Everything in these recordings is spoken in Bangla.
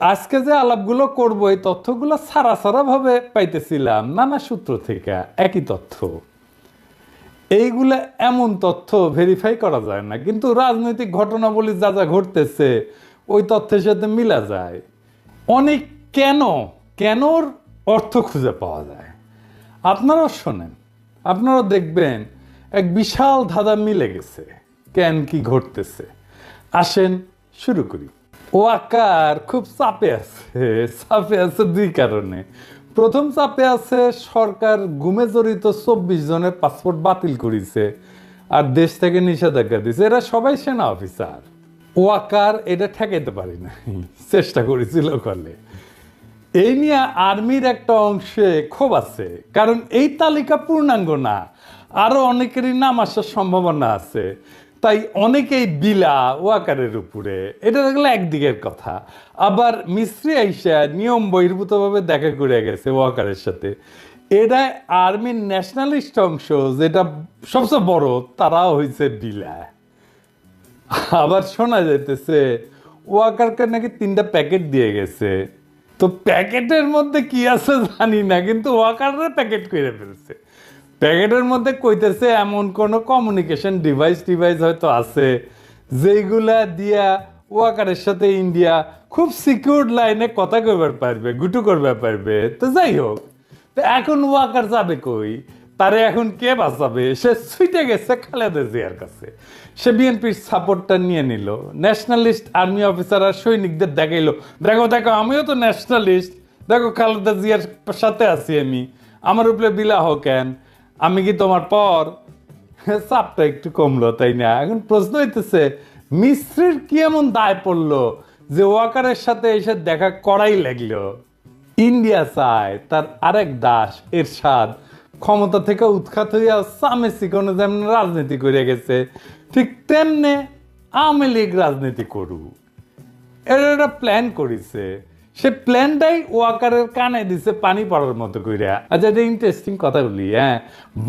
আজকে যে আলাপগুলো করব, এই তথ্যগুলো সারা সারা ভাবে পাইতেছিলাম নানা সূত্র থেকে, একই তথ্য। এইগুলা এমন তথ্য ভেরিফাই করা যায় না, কিন্তু রাজনৈতিক ঘটনাবলী যা যা ঘটতেছে, ওই তথ্যের সাথে মিলা যায়। অনেক কেন, কেনর অর্থ খুঁজে পাওয়া যায়। আপনারাও শোনেন, আপনারাও দেখবেন, এক বিশাল ধাঁধা মিলে গেছে, কেন কি ঘটতেছে। আসেন শুরু করি। ও আকার খুব চাপে আছে চাপে আছে দুই কারণে। প্রথম চাপে আছে সরকার গুমে জড়িত চব্বিশ জনের পাসপোর্ট বাতিল করেছে আর দেশ থেকে নিষেধাজ্ঞা দিছে। এরা সবাই সেনা অফিসার ও আকার এটা ঠেকাইতে পারি না চেষ্টা করেছিল কলে এই নিয়ে আর্মির একটা অংশে ক্ষোভ আছে, কারণ এই তালিকা পূর্ণাঙ্গ না। আরও অনেকেরই নাম আসার সম্ভাবনা আছে। তাই অনেকেই বিলা ওয়াকারের উপরে। এটা দেখলে একদিকের কথা। আবার মিস্ত্রি আইসা নিয়ম বহির্ভূতভাবে দেখা করে গেছে ওয়াকারের সাথে। এটা আর্মির ন্যাশনালিস্ট অংশ, যেটা সবচেয়ে বড়, তারাও হয়েছে বিলা। আবার শোনা যাইতেছে, ওয়াকারকে নাকি তিনটা প্যাকেট দিয়ে গেছে। তো প্যাকেটের মধ্যে কি আছে জানি না, কিন্তু ওয়াকাররা প্যাকেট করে ফেলছে। প্যাকেটের মধ্যে কইতেছে এমন কোনো কমিউনিকেশন ডিভাইস ডিভাইস হয়তো আছে, যেইগুলা দিয়া ওয়াকারের সাথে ইন্ডিয়া খুব সিকিউর লাইনে কথা কইবার পারবে, গুটু করবে পারবে। তো যাই হোক, তো এখন ওয়াকার যাবে কই? তারে এখন কে বাঁচাবে? সে ছুটে গেছে খালেদা জিয়ার কাছে। সে বিএনপির সাপোর্টটা নিয়ে নিল। ন্যাশনালিস্ট আর্মি অফিসার আর সৈনিকদের দেখাইলো। দেখো দেখো, আমিও তো ন্যাশনালিস্ট দেখো, খালেদা জিয়ার সাথে আছি আমি। আমার উপরে বিলাহ কেন? আমি কি তোমার পর? চাপটা একটু কমলো, তাই না? এখন প্রশ্ন হইতেছে মিস্ত্রির কি এমন দায় পড়ল যে ওয়াকারের সাথে এসে দেখা করাই লাগল? ইন্ডিয়া চায় তার আরেক দাস, এরশাদ, ক্ষমতা থেকে উৎখাত হইয়া সামে শিখনে যেমন রাজনীতি করে গেছে, ঠিক তেমনে আওয়ামী লীগ রাজনীতি করু এর একটা প্ল্যান করিছে। সে প্ল্যানটাই ওয়াকারের কানে দিছে পানি পড়ার মতো কইরা। আচ্ছা এটা ইন্টারেস্টিং কথা বলি হ্যাঁ।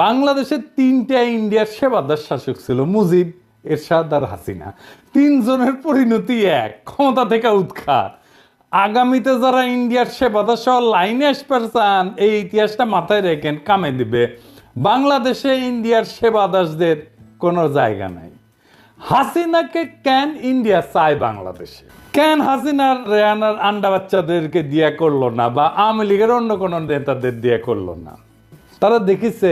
বাংলাদেশে তিনটা ইন্ডিয়ার সেবাদার শাসক ছিল, মুজিব, এরশাদ আর হাসিনা। তিনজনের পরিণতি এক, ক্ষমতা থেকে উৎখাত। আগামীতে যারা ইন্ডিয়ার সেবাদার সহ লাইনে আসবার চান, এই ইতিহাসটা মাথায় রেখেন, কামে দিবে। বাংলাদেশে ইন্ডিয়ার সেবাদাসদের কোনো জায়গা নাই। হাসিনাকে ক্যান ইন্ডিয়া চায় বাংলাদেশে। কেন হাসিনার রেয়ানার আন্ডা বাচ্চাদেরকে দিয়া করল না বা আওয়ামী লীগের অন্য কোনো নেতাদের দিয়া করল না? তারা দেখেছে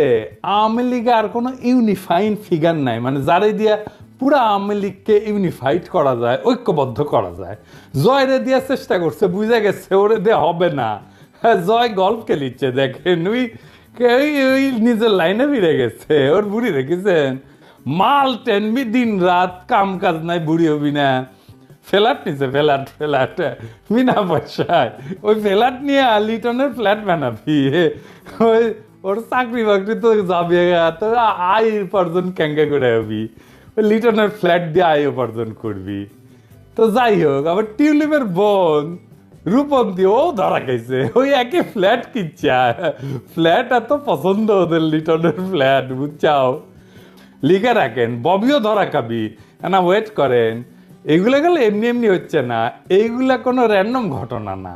আওয়ামী লীগে আর কোনো ইউনিফাইন ফিগার নাই। মানে যারে দিয়া পুরা আওয়ামী লীগকে ইউনিফাইড করা যায় ঐক্যবদ্ধ করা যায়। জয়রে দিয়া চেষ্টা করছে বুঝে গেছে ওরে দিয়ে হবে না। হ্যাঁ, জয় গল্ফ খেলিচ্ছে দেখেন ওই ওই নিজের লাইনে ফিরে গেছে। ওর বুড়ি দেখেছেন? মাল টেনবি দিন রাত কাম কাজ নাই বুড়ি হবি না। ফ্ল্যাট নিছে, ফ্ল্যাট ফ্ল্যাট। বিনা পয়সায় ওই ফ্ল্যাট নিয়ে লিটনের ফ্ল্যাট বানাবি। ওই ওর চাকরি বাকরি তো যাবে তো আয় উপার্জন ক্যাঙ্কা করে হবি ওই লিটনের ফ্ল্যাট দিয়ে আয় উপার্জন করবি। তো যাই হোক, আবার টিউলিপের বোন রূপন্তি, ও ধরা খাইছে। ওই একই ফ্ল্যাট কিচ্ছা ফ্ল্যাট এত পছন্দ ওদের লিটনের ফ্ল্যাট, বুঝছাও? লিখে রাখেন, ববিও ধরা খাবি। না ওয়েট করেন। এগুলো গেলে এমনি এমনি হচ্ছে না। এইগুলা কোনো র্যান্ডম ঘটনা না।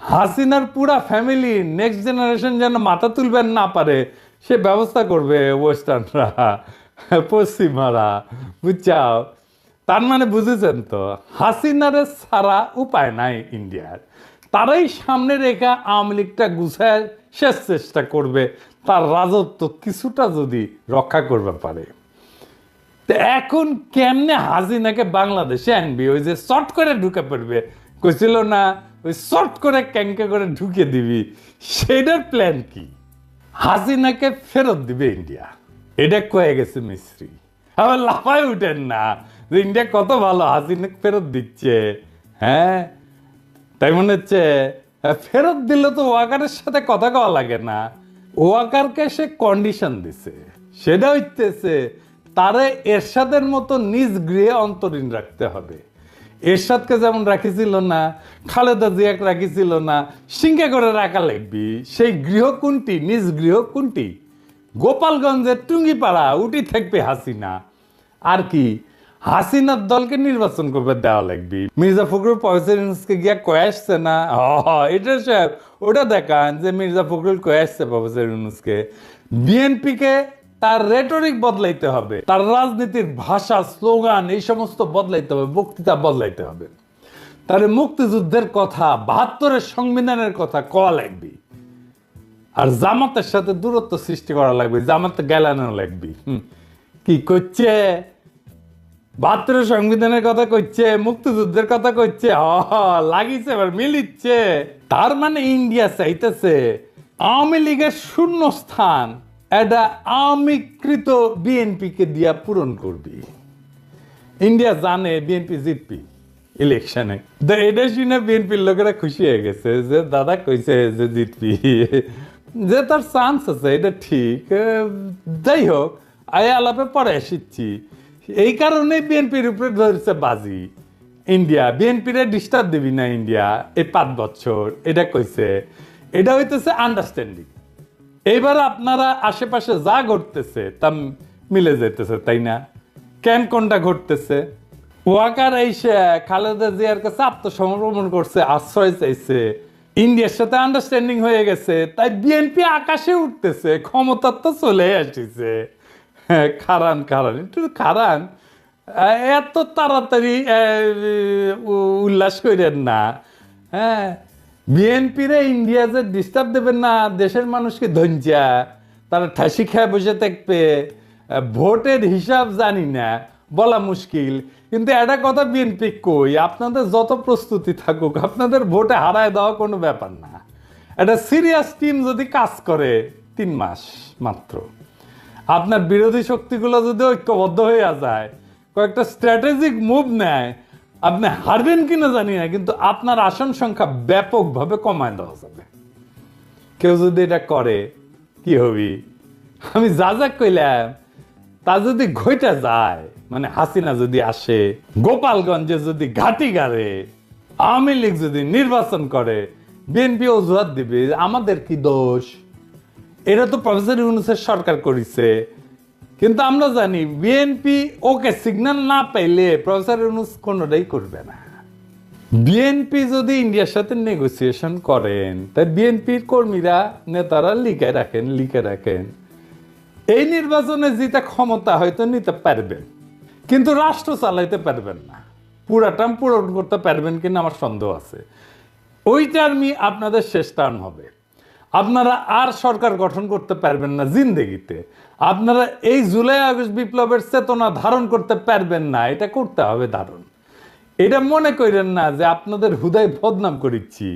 হাসিনার পুরা ফ্যামিলি নেক্সট জেনারেশন যেন মাথা তুলবেন না পারে, সে ব্যবস্থা করবে ওয়েস্টার্নরা পশ্চিমারা, বুঝছাও? তার মানে বুঝেছেন তো, হাসিনারে ছাড়া উপায় নাই ইন্ডিয়ার। তারাই সামনে রেখে আওয়ামী লীগটা গুছায় শেষ চেষ্টা করবে। তার রাজত্ব কিছুটা যদি রক্ষা করবে পারে। এখন কেমনে হাসিনাকে বাংলাদেশে আনবি? ওই যে শর্ট করে ঢুকে পড়বে। কইছিল না, ওই শর্ট করে ক্যাঙ্কে করে ঢুকে দিবি। সেটার প্ল্যান কি? হাসিনাকে ফেরত দিবে ইন্ডিয়া। এটা কয়ে গেছে মিস্ত্রি। আবার লাফায় উঠেন না যে ইন্ডিয়া কত ভালো হাসিনা ফেরত দিচ্ছে। হ্যাঁ? তাই মনে হচ্ছে ফেরত দিলে তো ওয়াকারের সাথে কথা কওয়া লাগে না। ওয়াকারকে সে কন্ডিশন দিছে। সেটা হইতেছে তারে এরশাদের মতো নিজ গৃহে অন্তরীণ রাখতে হবে। এরশাদকে যেমন রাখিছিল না খালেদা জিয়াকে রাখিছিল না সিংহে করে রাখা লাগবি। সেই গৃহ কোনটি? নিজ গৃহ কোনটি? গোপালগঞ্জের টুঙ্গিপাড়া উঠি থাকবে হাসিনা। আর কি? হাসিনার দলকে নির্বাচন করবে দেওয়া লাগবে। মির্জা ফখরুল প্রফেসর গিয়া কয়ে আসছে না? হ, এটা সাহেব ওটা দেখান যে মির্জা ফখরুল কয়ে আসছে প্রফেসর ইউনুসকে বিএনপিকে তার রেটরিক বদলাইতে হবে, তার রাজনীতির ভাষা স্লোগান এই সমস্ত বদলাইতে হবে, বক্তৃতা বদলাইতে হবে। তার মুক্তিযুদ্ধের কথা, বাহাত্তরের সংবিধানের কথা কওয়া লাগবে। আর জামাতের সাথে দূরত্ব সৃষ্টি করা লাগবে জামাতে গেলানো লাগবে। কি করছে? বাহাত্তরের সংবিধানের কথা কইছে মুক্তিযুদ্ধের কথা কইছে হ লাগিছে, এবার মিলিচ্ছে। তার মানে ইন্ডিয়া চাইতেছে, আওয়ামী লীগের শূন্য স্থান এটা আমিকৃত বিএনপিকে দিয়া পূরণ করবি। ইন্ডিয়া জানে বিএনপি জিতবি ইলেকশনে। তো এটা শুনে বিএনপির লোকেরা খুশি হয়ে গেছে যে দাদা কইছে যে জিতবি। যে তার চান্স আছে, এটা ঠিক। যাই হোক, আয় আলাপে পরে এসেছি এই কারণে বিএনপির উপরে ধরেছে বাজি। ইন্ডিয়া, বিএনপিরে ডিস্টার্ব দিবি না ইন্ডিয়া, এই পাঁচ বছর, এটা কইছে। এটা হইতেছে আন্ডারস্ট্যান্ডিং এইবার আপনারা আশেপাশে যা ঘটতেছে তা মিলে যেতেছে তাই না? কেন কোনটা ঘটতেছে? ওয়াকার এসে খালেদা জিয়ার কাছে আত্মসমর্পণ করছে, আশ্রয় চাইছে। ইন্ডিয়ার সাথে আন্ডারস্ট্যান্ডিং হয়ে গেছে, তাই বিএনপি আকাশে উঠতেছে, ক্ষমতা তো চলে আসিছে। হ্যাঁ খারান খারান, একটু খারান। এত তাড়াতাড়ি উল্লাস করেন না। হ্যাঁ বিএনপিরে ইন্ডিয়া যে ডিস্টার্ব দেবেন না, দেশের মানুষকে ধঞ্জা তারা ঠাসি খেয়ে বসে থাকবে, ভোটের হিসাব জানি না, বলা মুশকিল। কিন্তু একটা কথা বিএনপি কই, আপনাদের যত প্রস্তুতি থাকুক, আপনাদের ভোটে হারায় দেওয়া কোনো ব্যাপার না। একটা সিরিয়াস টিম যদি কাজ করে, তিন মাস মাত্র, আপনার বিরোধী শক্তিগুলো যদি ঐক্যবদ্ধ হয়ে যায়, কয়েকটা স্ট্র্যাটেজিক মুভ নেয় আপনি হারবেন কিনা জানি না কিন্তু আপনার আসন সংখ্যা ব্যাপকভাবে কমায় দেওয়া যাবে কেউ যদি এটা করে কি হবি আমি যা যা কইলাম তা যদি ঘইটা যায় মানে হাসিনা যদি আসে গোপালগঞ্জে যদি ঘাটি গাড়ে আওয়ামী লীগ যদি নির্বাচন করে বিএনপি অজুহাত দিবে আমাদের কি দোষ এটা তো প্রফেসর ইউনুসের সরকার করেছে কিন্তু আমরা জানি বিএনপি ওকে সিগন্যাল না পাইলে প্রফেসর ইউনুস কোনোটাই করবে না। বিএনপি যদি ইন্ডিয়ার সাথে নেগোসিয়েশন করেন, তাই বিএনপির কর্মীরা, নেতারা লিখে রাখেন লিখে রাখেন। এই নির্বাচনে জিতা ক্ষমতা হয়তো নিতে পারবেন, কিন্তু রাষ্ট্র চালাইতে পারবেন না। পুরা টার্ম পূরণ করতে পারবেন কিনা আমার সন্দেহ আছে। ওই টার্মই আপনাদের শেষ টার্ম হবে। আপনারা আর সরকার গঠন করতে পারবেন না জিন্দেগিতে। আপনারা এই জুলাই, আগস্ট বিপ্লবের চেতনা ধারণ করতে পারবেন না, এটা করতে হবে ধারণ এটা মনে করেন না যে আপনাদের হুদায় বদনাম করিচ্ছি।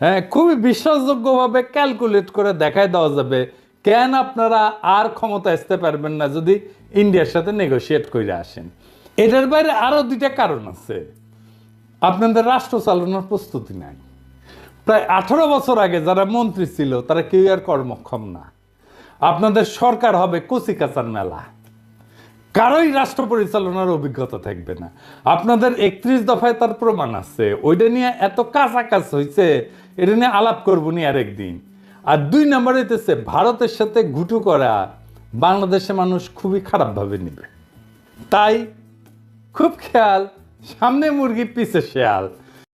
হ্যাঁ খুবই বিশ্বাসযোগ্যভাবে ক্যালকুলেট করে দেখায় দেওয়া যাবে কেন আপনারা আর ক্ষমতা আসতে পারবেন না যদি ইন্ডিয়ার সাথে নেগোশিয়েট করে আসেন। এটার বাইরে আরও দুইটা কারণ আছে। আপনাদের রাষ্ট্র চালানোর প্রস্তুতি নাই। প্রায় আঠারো বছর আগে যারা মন্ত্রী ছিল, তারা কেউ আর কর্মক্ষম না। আপনাদের সরকার হবে কচিকাচার মেলা। কারোই রাষ্ট্র পরিচালনার অভিজ্ঞতা থাকবে না। আপনাদের একত্রিশ দফায় তার প্রমাণ আছে। ওইটা নিয়ে এত কাছাকাছ হয়েছে এটা নিয়ে আলাপ করব নি আরেকদিন। আর দুই নম্বর হইতেছে, ভারতের সাথে ঘুটু করা বাংলাদেশে মানুষ খুবই খারাপভাবে নেবে। তাই খুব খেয়াল, সামনে মুরগি পিছে শেয়াল।